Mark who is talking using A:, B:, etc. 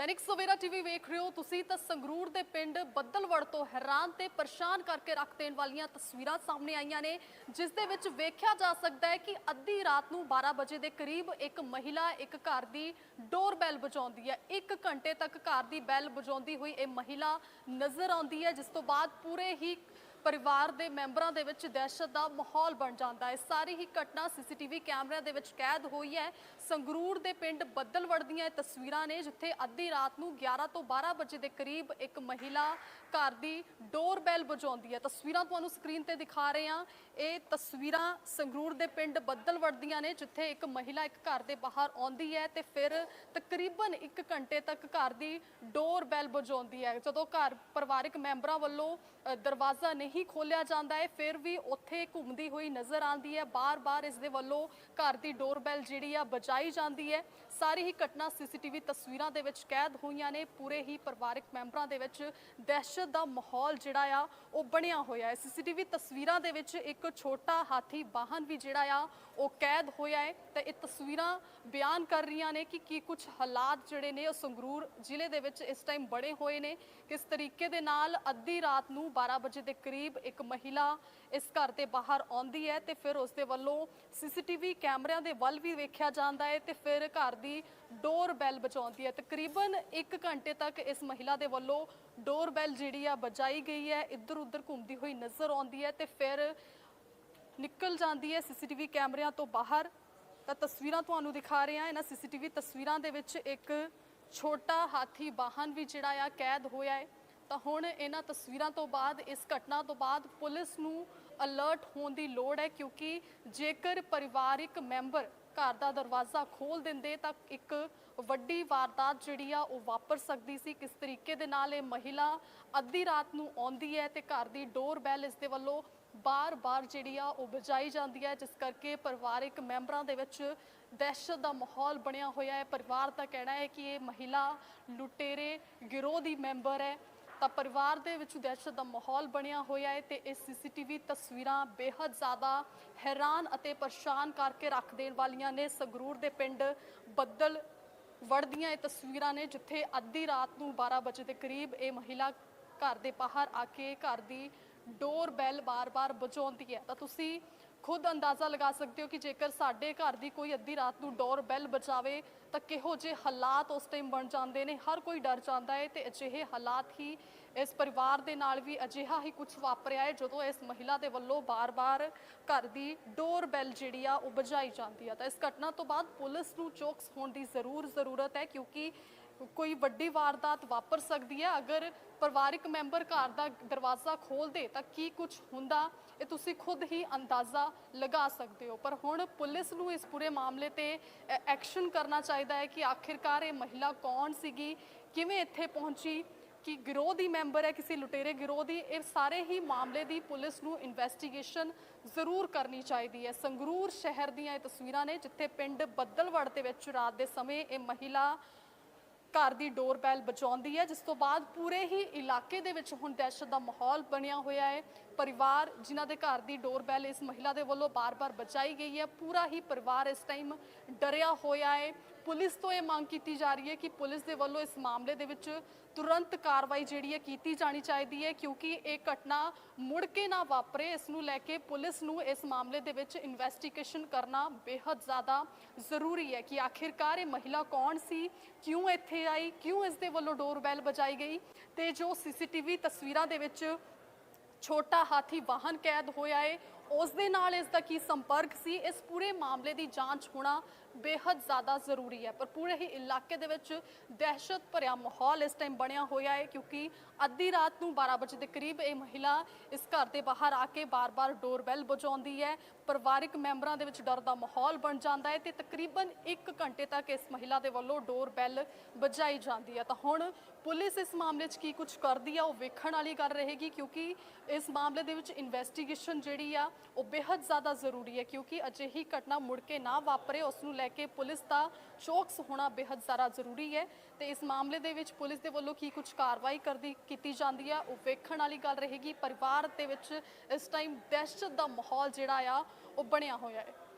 A: Dainik Savera TV ਵੇਖ ਰਹੇ ਹੋ ਤੁਸੀਂ ਤਾਂ ਸੰਗਰੂਰ ਦੇ ਪਿੰਡ ਬੱਦਲਵੜ ਤੋਂ ਹੈਰਾਨ ਤੇ ਪਰੇਸ਼ਾਨ ਕਰਕੇ ਰੱਖ ਦੇਣ ਵਾਲੀਆਂ ਤਸਵੀਰਾਂ ਸਾਹਮਣੇ ਆਈਆਂ ਨੇ, ਜਿਸ ਦੇ ਵਿੱਚ ਵੇਖਿਆ ਜਾ ਸਕਦਾ ਹੈ ਕਿ ਅੱਧੀ ਰਾਤ ਨੂੰ 12 ਵਜੇ ਦੇ ਕਰੀਬ ਇੱਕ ਮਹਿਲਾ ਇੱਕ ਘਰ ਦੀ ਡੋਰਬੈਲ ਵਜਾਉਂਦੀ ਹੈ। 1 ਘੰਟੇ ਤੱਕ ਘਰ ਦੀ ਬੈਲ ਵਜਾਉਂਦੀ ਹੋਈ ਇਹ ਮਹਿਲਾ ਨਜ਼ਰ ਆਉਂਦੀ ਹੈ, ਜਿਸ ਤੋਂ ਬਾਅਦ ਪੂਰੇ ਹੀ ਪਰਿਵਾਰ ਦੇ ਮੈਂਬਰਾਂ ਦੇ ਵਿੱਚ ਦਹਿਸ਼ਤ ਦਾ ਮਾਹੌਲ ਬਣ ਜਾਂਦਾ ਹੈ। ਸਾਰੀ ਹੀ ਘਟਨਾ ਸੀਸੀਟੀਵੀ ਕੈਮਰਿਆਂ ਦੇ ਵਿੱਚ ਕੈਦ ਹੋਈ ਹੈ। ਸੰਗਰੂਰ ਦੇ ਪਿੰਡ ਬੱਦਲਵੜ ਦੀਆਂ ਇਹ ਤਸਵੀਰਾਂ ਨੇ, ਜਿੱਥੇ ਅੱਧੀ ਰਾਤ ਨੂੰ 11 ਤੋਂ 12 ਵਜੇ ਦੇ ਕਰੀਬ ਇੱਕ ਮਹਿਲਾ ਘਰ ਦੀ ਡੋਰਬੈਲ ਵਜਾਉਂਦੀ ਹੈ। ਤਸਵੀਰਾਂ ਤੁਹਾਨੂੰ ਸਕਰੀਨ ਤੇ ਦਿਖਾ ਰਹੇ ਹਾਂ। ਇਹ ਤਸਵੀਰਾਂ ਸੰਗਰੂਰ ਦੇ ਪਿੰਡ ਬੱਦਲਵੜ ਦੀਆਂ ਨੇ, ਜਿੱਥੇ ਇੱਕ ਮਹਿਲਾ ਇੱਕ ਘਰ ਦੇ ਬਾਹਰ ਆਉਂਦੀ ਹੈ ਤੇ ਫਿਰ ਤਕਰੀਬਨ 1 ਘੰਟੇ ਤੱਕ ਘਰ ਦੀ ਡੋਰਬੈਲ ਵਜਾਉਂਦੀ ਹੈ। ਜਦੋਂ ਘਰ ਪਰਿਵਾਰਕ ਮੈਂਬਰਾਂ ਵੱਲੋਂ ਦਰਵਾਜ਼ਾ ਨਹੀਂ ਹੀ ਖੋਲਿਆ ਜਾਂਦਾ ਹੈ, ਫਿਰ ਵੀ ਉੱਥੇ ਘੁੰਮਦੀ ਹੋਈ ਨਜ਼ਰ ਆਉਂਦੀ ਹੈ। ਬਾਰ-ਬਾਰ ਇਸ ਦੇ ਵੱਲੋਂ ਘਰ ਦੀ ਡੋਰਬੈਲ ਜਿਹੜੀ ਆ ਬਚਾਈ ਜਾਂਦੀ ਹੈ। ਸਾਰੀ ਹੀ ਘਟਨਾ ਸੀਸੀਟੀਵੀ ਤਸਵੀਰਾਂ ਦੇ ਵਿੱਚ ਕੈਦ ਹੋਈਆਂ ਨੇ। ਪੂਰੇ ਹੀ ਪਰਿਵਾਰਕ ਮੈਂਬਰਾਂ ਦੇ ਵਿੱਚ ਦਹਿਸ਼ਤ ਦਾ ਮਾਹੌਲ ਜਿਹੜਾ ਆ, ਉਹ ਬਣਿਆ ਹੋਇਆ ਹੈ। ਸੀਸੀਟੀਵੀ ਤਸਵੀਰਾਂ ਦੇ ਵਿੱਚ ਇੱਕ ਛੋਟਾ ਹਾਥੀ ਵਾਹਨ ਵੀ ਜਿਹੜਾ ਆ, ਉਹ ਕੈਦ ਹੋਇਆ ਹੈ। ਤੇ ਇਹ ਤਸਵੀਰਾਂ ਬਿਆਨ ਕਰ ਰਹੀਆਂ ਨੇ ਕਿ ਕੀ ਕੁਝ ਹਾਲਾਤ ਜਿਹੜੇ ਨੇ, ਉਹ ਸੰਗਰੂਰ ਜ਼ਿਲ੍ਹੇ ਦੇ ਵਿੱਚ ਇਸ ਟਾਈਮ ਬੜੇ ਹੋਏ ਨੇ। ਕਿਸ ਤਰੀਕੇ ਦੇ ਨਾਲ ਅੱਧੀ ਰਾਤ ਨੂੰ 12 ਵਜੇ ਦੇ ਕਰੀਬ ਇੱਕ ਮਹਿਲਾ ਇਸ ਘਰ ਦੇ ਬਾਹਰ ਆਉਂਦੀ ਹੈ ਤੇ ਫਿਰ ਉਸ ਦੇ ਵੱਲੋਂ ਸੀਸੀਟੀਵੀ ਕੈਮਰਿਆਂ ਦੇ ਵੱਲ ਵੀ ਵੇਖਿਆ ਜਾਂਦਾ ਹੈ ਤੇ ਫਿਰ ਘਰ ਦੀ ਡੋਰ ਬੈਲ ਬਚਾਉਂਦੀ ਹੈ। ਤਕਰੀਬਨ 1 ਘੰਟੇ ਤੱਕ ਇਸ ਮਹਿਲਾ ਦੇ ਵੱਲੋਂ ਡੋਰ ਬੈਲ ਜਿਹੜੀ ਆ ਬਜਾਈ ਗਈ ਹੈ। ਇੱਧਰ ਉੱਧਰ ਘੁੰਮਦੀ ਹੋਈ ਨਜ਼ਰ ਆਉਂਦੀ ਹੈ ਤੇ ਫਿਰ ਨਿਕਲ ਜਾਂਦੀ ਹੈ ਸੀਸੀਟੀਵੀ ਕੈਮਰਿਆਂ ਤੋਂ ਬਾਹਰ। ਤਾਂ ਤਸਵੀਰਾਂ ਤੁਹਾਨੂੰ ਦਿਖਾ ਰਹੇ ਹਾਂ ਇਹਨਾਂ ਸੀਸੀਟੀਵੀ ਤਸਵੀਰਾਂ ਦੇ ਵਿੱਚ ਇੱਕ ਛੋਟਾ ਹਾਥੀ ਵਾਹਨ ਵੀ ਜਿਹੜਾ ਆ ਕੈਦ ਹੋਇਆ ਹੈ। ਤਾਂ ਹੁਣ ਇਹਨਾਂ ਤਸਵੀਰਾਂ ਤੋਂ ਬਾਅਦ, ਇਸ ਘਟਨਾ ਤੋਂ ਬਾਅਦ ਪੁਲਿਸ ਨੂੰ ਅਲਰਟ ਹੋਣ ਦੀ ਲੋੜ ਹੈ ਕਿਉਂਕਿ ਜੇਕਰ ਪਰਿਵਾਰਿਕ ਮੈਂਬਰ ਘਰ ਦਾ ਦਰਵਾਜ਼ਾ ਖੋਲ ਦਿੰਦੇ ਤਾਂ ਇੱਕ ਵੱਡੀ ਵਾਰਦਾਤ ਜਿਹੜੀ ਆ ਉਹ ਵਾਪਰ ਸਕਦੀ ਸੀ। ਕਿਸ ਤਰੀਕੇ ਦੇ ਨਾਲ ਇਹ ਮਹਿਲਾ ਅੱਧੀ ਰਾਤ ਨੂੰ ਆਉਂਦੀ ਹੈ ਤੇ ਘਰ ਦੀ ਡੋਰ ਬੈਲ ਇਸ ਦੇ ਵੱਲੋਂ ਬਾਰ-ਬਾਰ ਜਿਹੜੀ ਆ ਉਹ ਵਜਾਈ ਜਾਂਦੀ ਹੈ, ਜਿਸ ਕਰਕੇ ਪਰਿਵਾਰਿਕ ਮੈਂਬਰਾਂ ਦੇ ਵਿੱਚ ਦਹਿਸ਼ਤ ਦਾ ਮਾਹੌਲ ਬਣਿਆ ਹੋਇਆ ਹੈ। ਪਰਿਵਾਰ ਦਾ ਕਹਿਣਾ ਹੈ ਕਿ ਇਹ ਮਹਿਲਾ ਲੁਟੇਰੇ ਗਿਰੋਹ ਦੀ ਮੈਂਬਰ ਹੈ। ਤਾਂ ਪਰਿਵਾਰ ਦੇ ਵਿੱਚ ਦਹਿਸ਼ਤ ਦਾ ਮਾਹੌਲ ਬਣਿਆ ਹੋਇਆ ਹੈ ਤੇ ਇਹ ਸੀਸੀਟੀਵੀ ਤਸਵੀਰਾਂ ਬੇਹੱਦ ਜ਼ਿਆਦਾ ਹੈਰਾਨ ਅਤੇ ਪਰੇਸ਼ਾਨ ਕਰਕੇ ਰੱਖ ਦੇਣ ਵਾਲੀਆਂ ਨੇ। ਸੰਗਰੂਰ ਦੇ ਪਿੰਡ ਬੱਦਲ ਵੜਦੀਆਂ ਇਹ ਤਸਵੀਰਾਂ ਨੇ, ਜਿੱਥੇ ਅੱਧੀ ਰਾਤ ਨੂੰ 12 ਵਜੇ ਦੇ ਕਰੀਬ ਇਹ ਮਹਿਲਾ ਘਰ ਦੇ ਬਾਹਰ ਆ ਕੇ ਘਰ ਦੀ ਡੋਰ ਬੈਲ ਬਾਰ-ਬਾਰ ਵਜਾਉਂਦੀ ਹੈ। ਤਾਂ ਤੁਸੀਂ ਖੁਦ ਅੰਦਾਜ਼ਾ ਲਗਾ ਸਕਦੇ ਹੋ ਕਿ ਜੇਕਰ ਸਾਡੇ ਘਰ ਦੀ ਕੋਈ ਅੱਧੀ ਰਾਤ ਨੂੰ ਡੋਰ ਬੈਲ ਬਚਾਵੇ ਤਾਂ ਕਿਹੋ ਜਿਹੇ ਹਾਲਾਤ ਉਸ ਟਾਈਮ ਬਣ ਜਾਂਦੇ ਨੇ? ਹਰ ਕੋਈ ਡਰ ਜਾਂਦਾ ਹੈ ਤੇ ਅਜਿਹੇ ਹਾਲਾਤ ਹੀ ਇਸ ਪਰਿਵਾਰ ਦੇ ਨਾਲ ਵੀ ਅਜਿਹਾ ਹੀ ਕੁਝ ਵਾਪਰਿਆ ਹੈ, ਜਦੋਂ ਇਸ ਮਹਿਲਾ ਦੇ ਵੱਲੋਂ ਬਾਰ-ਬਾਰ ਘਰ ਦੀ ਡੋਰ ਬੈਲ ਜਿਹੜੀ ਆ, ਉਹ ਬਜਾਈ ਜਾਂਦੀ ਆ। ਤਾਂ ਇਸ ਘਟਨਾ ਤੋਂ ਬਾਅਦ ਪੁਲਿਸ ਨੂੰ ਚੌਕਸ ਹੋਣ ਦੀ ਜ਼ਰੂਰ ਜ਼ਰੂਰਤ ਹੈ, ਕਿਉਂਕਿ ਕੋਈ ਵੱਡੀ ਵਾਰਦਾਤ ਵਾਪਰ ਸਕਦੀ ਹੈ? ਅਗਰ ਪਰਿਵਾਰਿਕ ਮੈਂਬਰ ਘਰ ਦਾ ਦਰਵਾਜ਼ਾ ਖੋਲਦੇ ਤਾਂ ਕੀ ਕੁਝ ਹੁੰਦਾ? ਇਹ ਤੁਸੀਂ ਖੁਦ ਹੀ ਅੰਦਾਜ਼ਾ ਲਗਾ ਸਕਦੇ ਹੋ। ਪਰ ਹੁਣ ਪੁਲਿਸ ਨੂੰ ਇਸ ਪੂਰੇ ਮਾਮਲੇ ਤੇ ਐਕਸ਼ਨ ਕਰਨਾ ਚਾਹੀਦਾ ਹੈ ਕਿ ਆਖਿਰਕਾਰ ਇਹ ਮਹਿਲਾ ਕੌਣ ਸੀਗੀ? ਕਿਵੇਂ ਇੱਥੇ ਪਹੁੰਚੀ? ਕਿ ਗਿਰੋਹ ਦੀ ਮੈਂਬਰ ਹੈ? ਕਿਸੇ ਲੁਟੇਰੇ ਗਿਰੋਹ ਦੀ? ਇਹ ਸਾਰੇ ਹੀ ਮਾਮਲੇ ਦੀ ਪੁਲਿਸ ਨੂੰ ਇਨਵੈਸਟੀਗੇਸ਼ਨ ਜ਼ਰੂਰ ਕਰਨੀ ਚਾਹੀਦੀ ਹੈ। ਸੰਗਰੂਰ ਸ਼ਹਿਰ ਦੀਆਂ ਇਹ ਤਸਵੀਰਾਂ ਨੇ, ਜਿੱਥੇ ਪਿੰਡ ਬੱਦਲਵੜ ਦੇ ਵਿੱਚ ਰਾਤ ਦੇ ਸਮੇਂ ਇਹ ਮਹਿਲਾ ਘਰ ਦੀ ਡੋਰ ਡੋਰਬੈਲ ਬਚਾਉਂਦੀ ਹੈ, ਜਿਸ ਤੋਂ ਬਾਅਦ ਪੂਰੇ ਹੀ ਇਲਾਕੇ ਦੇ ਵਿੱਚ ਹੁਣ ਦਹਿਸ਼ਤ ਦਾ ਮਾਹੌਲ ਬਣਿਆ ਹੋਇਆ ਹੈ। ਪਰਿਵਾਰ ਜਿਨ੍ਹਾਂ ਦੇ ਘਰ ਦੀ ਡੋਰਬੈਲ ਇਸ ਮਹਿਲਾ ਦੇ ਵੱਲੋਂ ਬਾਰ-ਬਾਰ ਬਚਾਈ ਗਈ ਹੈ। ਪੂਰਾ ਹੀ ਪਰਿਵਾਰ ਇਸ ਟਾਈਮ ਡਰਿਆ ਹੋਇਆ ਹੈ। ਪੁਲਿਸ ਤੋਂ ਇਹ ਮੰਗ ਕੀਤੀ ਜਾ ਰਹੀ ਹੈ ਕਿ ਪੁਲਿਸ ਦੇ ਵੱਲੋਂ ਇਸ ਮਾਮਲੇ ਦੇ ਵਿੱਚ ਤੁਰੰਤ ਕਾਰਵਾਈ ਜਿਹੜੀ ਹੈ ਕੀਤੀ ਜਾਣੀ ਚਾਹੀਦੀ ਹੈ, ਕਿਉਂਕਿ ਇਹ ਘਟਨਾ ਮੁੜ ਕੇ ਨਾ ਵਾਪਰੇ। ਇਸ ਨੂੰ ਲੈ ਕੇ ਪੁਲਿਸ ਨੂੰ ਇਸ ਮਾਮਲੇ ਦੇ ਵਿੱਚ ਇਨਵੈਸਟੀਗੇਸ਼ਨ ਕਰਨਾ ਬੇहद ਜ਼ਿਆਦਾ ਜ਼ਰੂਰੀ ਹੈ ਕਿ ਆਖਿਰਕਾਰ ਇਹ ਮਹਿਲਾ ਕੌਣ ਸੀ, ਕਿਉਂ ਇੱਥੇ ਆਈ, ਕਿਉਂ ਇਸ ਦੇ ਵੱਲੋਂ ਡੋਰਬੈਲ ਵਜਾਈ ਗਈ ਤੇ ਜੋ ਸੀਸੀਟੀਵੀ ਤਸਵੀਰਾਂ ਦੇ ਵਿੱਚ ਛੋਟਾ ਹਾਥੀ ਵਾਹਨ ਕੈਦ ਹੋਇਆ ਏ। ਉਸ ਦੇ ਨਾਲ ਇਸ ਦਾ ਕੀ ਸੰਪਰਕ ਸੀ? ਇਸ ਪੂਰੇ ਮਾਮਲੇ ਦੀ ਜਾਂਚ ਹੋਣਾ ਬੇहद ਜ਼ਿਆਦਾ ਜ਼ਰੂਰੀ ਹੈ। ਪਰ ਪੂਰੇ ਹੀ ਇਲਾਕੇ ਦੇ ਵਿੱਚ ਦਹਿਸ਼ਤ ਭਰਿਆ ਮਾਹੌਲ ਇਸ ਟਾਈਮ ਬਣਿਆ ਹੋਇਆ ਹੈ ਕਿਉਂਕਿ ਅੱਧੀ ਰਾਤ ਨੂੰ 12 ਵਜੇ ਦੇ ਕਰੀਬ ਇਹ ਮਹਿਲਾ ਇਸ ਘਰ ਦੇ ਬਾਹਰ ਆ ਕੇ ਬਾਰ-ਬਾਰ ਡੋਰਬੈਲ ਵਜਾਉਂਦੀ ਹੈ। ਪਰਿਵਾਰਿਕ ਮੈਂਬਰਾਂ ਦੇ ਵਿੱਚ ਡਰ ਦਾ ਮਾਹੌਲ ਬਣ ਜਾਂਦਾ ਹੈ ਤੇ ਤਕਰੀਬਨ 1 ਘੰਟੇ ਤੱਕ ਇਸ ਮਹਿਲਾ ਦੇ ਵੱਲੋਂ ਡੋਰਬੈਲ ਵਜਾਈ ਜਾਂਦੀ ਹੈ। ਤਾਂ ਹੁਣ ਪੁਲਿਸ ਇਸ ਮਾਮਲੇ 'ਚ ਕੀ ਕੁਝ ਕਰਦੀ ਆ ਉਹ ਵੇਖਣ ਵਾਲੀ ਗੱਲ ਰਹੇਗੀ ਕਿਉਂਕਿ ਇਸ ਮਾਮਲੇ ਦੇ ਵਿੱਚ ਇਨਵੈਸਟੀਗੇਸ਼ਨ ਜਿਹੜੀ ਆ ਉਹ ਬੇਹੱਦ ਜ਼ਿਆਦਾ ਜ਼ਰੂਰੀ ਹੈ ਕਿਉਂਕਿ ਅਜਿਹੀ ਘਟਨਾ ਮੁੜ ਕੇ ਨਾ ਵਾਪਰੇ, ਉਸ ਨੂੰ ਲੈ ਕੇ ਪੁਲਿਸ ਦਾ ਚੌਕਸ ਹੋਣਾ ਬੇਹੱਦ ਜ਼ਿਆਦਾ ਜ਼ਰੂਰੀ ਹੈ ਤੇ ਇਸ ਮਾਮਲੇ ਦੇ ਵਿੱਚ ਪੁਲਿਸ ਦੇ ਵੱਲੋਂ ਕੀ ਕੁਝ ਕਾਰਵਾਈ ਕਰਦੀ, ਕੀਤੀ ਜਾਂਦੀ ਹੈ ਉਹ ਵੇਖਣ ਵਾਲੀ ਗੱਲ ਰਹੇਗੀ। ਪਰਿਵਾਰ ਦੇ ਵਿੱਚ ਇਸ ਟਾਈਮ ਦਹਿਸ਼ਤ ਦਾ ਮਾਹੌਲ ਜਿਹੜਾ ਆ, ਉਹ ਬਣਿਆ ਹੋਇਆ ਹੈ।